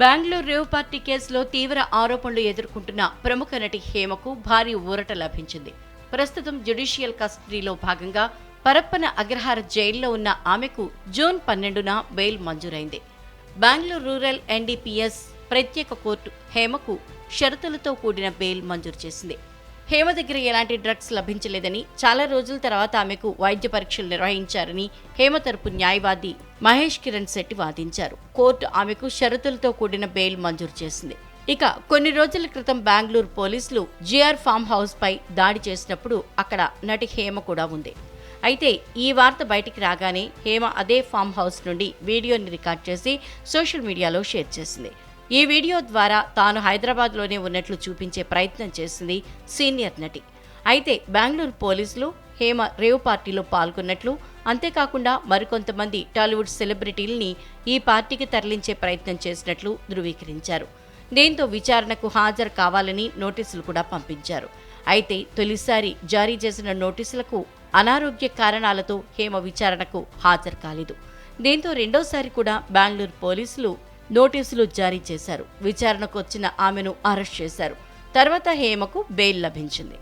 Bengaluru rave party కేసులో తీవ్ర ఆరోపణలు ఎదుర్కొంటున్న ప్రముఖ నటి హేమకు భారీ ఊరట లభించింది. ప్రస్తుతం జ్యుడిషియల్ కస్టడీలో భాగంగా పరప్పన అగ్రహార జైల్లో ఉన్న ఆమెకు జూన్ పన్నెండున బెయిల్ మంజూరైంది. బెంగళూరు రూరల్ ఎన్డీపీఎస్ ప్రత్యేక కోర్టు హేమకు షరతులతో కూడిన బెయిల్ మంజూరు చేసింది. హేమ దగ్గర ఎలాంటి డ్రగ్స్ లభించలేదని చాలా రోజుల తర్వాత ఆమెకు వైద్య పరీక్షలు నిర్వహించారని హేమ తరపు న్యాయవాది మహేష్ కిరణ్ శెట్టి వాదించారు. కోర్టు ఆమెకు షరతులతో కూడిన బెయిల్ మంజూరు చేసింది. ఇక కొన్ని రోజుల క్రితం బెంగళూరు పోలీసులు జిఆర్ ఫామ్ హౌస్ పై దాడి చేసినప్పుడు అక్కడ నటి హేమ కూడా ఉంది. అయితే ఈ వార్త బయటికి రాగానే హేమ అదే ఫామ్ హౌస్ నుండి వీడియోని రికార్డ్ చేసి సోషల్ మీడియాలో షేర్ చేసింది. ఈ వీడియో ద్వారా తాను హైదరాబాద్లోనే ఉన్నట్లు చూపించే ప్రయత్నం చేసింది సీనియర్ నటి. అయితే బెంగళూరు పోలీసులు హేమ రేవ్ పార్టీలో పాల్గొన్నట్లు అంతేకాకుండా మరికొంతమంది టాలీవుడ్ సెలబ్రిటీల్ని ఈ పార్టీకి తరలించే ప్రయత్నం చేసినట్లు ధృవీకరించారు. దీంతో విచారణకు హాజరు కావాలని నోటీసులు కూడా పంపించారు. అయితే తొలిసారి జారీ చేసిన నోటీసులకు అనారోగ్య కారణాలతో హేమ విచారణకు హాజరు కాలేదు. దీంతో రెండోసారి కూడా బెంగళూరు పోలీసులు నోటీసులు జారీ చేశారు. విచారణకు వచ్చిన ఆమెను అరెస్ట్ చేశారు. తర్వాత హేమకు బెయిల్ లభించింది.